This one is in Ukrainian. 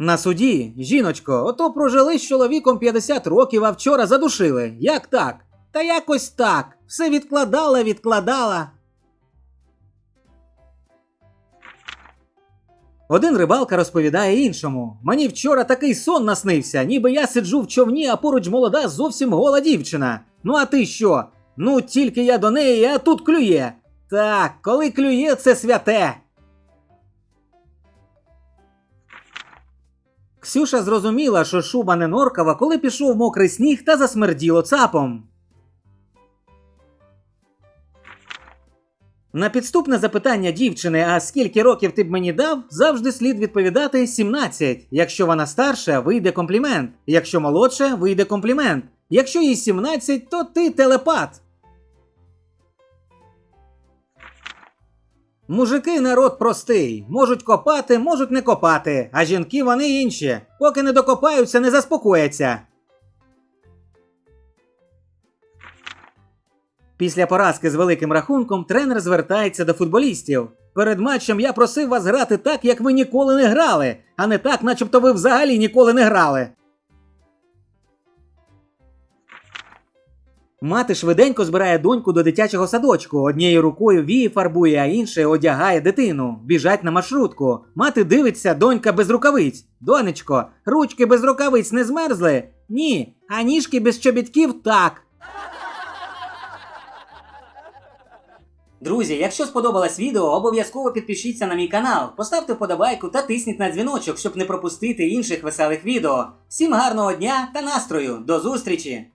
На суді, жіночко, ото прожили з чоловіком 50 років, а вчора задушили. Як так? Та якось так. Все відкладала, відкладала. Один рибалка розповідає іншому: мені вчора такий сон наснився, ніби я сиджу в човні, а поруч молода зовсім гола дівчина. Ну а ти що? Ну тільки я до неї, а тут клює. Так, коли клює, це святе. Ксюша зрозуміла, що шуба не норкова, коли пішов мокрий сніг та засмерділо цапом. На підступне запитання дівчини, а скільки років ти б мені дав, завжди слід відповідати 17. Якщо вона старша, вийде комплімент. Якщо молодша, вийде комплімент. Якщо їй 17, то ти телепат. Мужики народ простий. Можуть копати, можуть не копати, а жінки вони інші. Поки не докопаються, не заспокояться. Після поразки з великим рахунком тренер звертається до футболістів. Перед матчем я просив вас грати так, як ви ніколи не грали, а не так, начебто ви взагалі ніколи не грали. Мати швиденько збирає доньку до дитячого садочку. Однією рукою вії фарбує, а іншою одягає дитину. Біжать на маршрутку. Мати дивиться, донька без рукавиць. Донечко, ручки без рукавиць не змерзли? Ні. А ніжки без чобітків так. Друзі, якщо сподобалось відео, обов'язково підпишіться на мій канал, поставте вподобайку та тисніть на дзвіночок, щоб не пропустити інших веселих відео. Всім гарного дня та настрою! До зустрічі!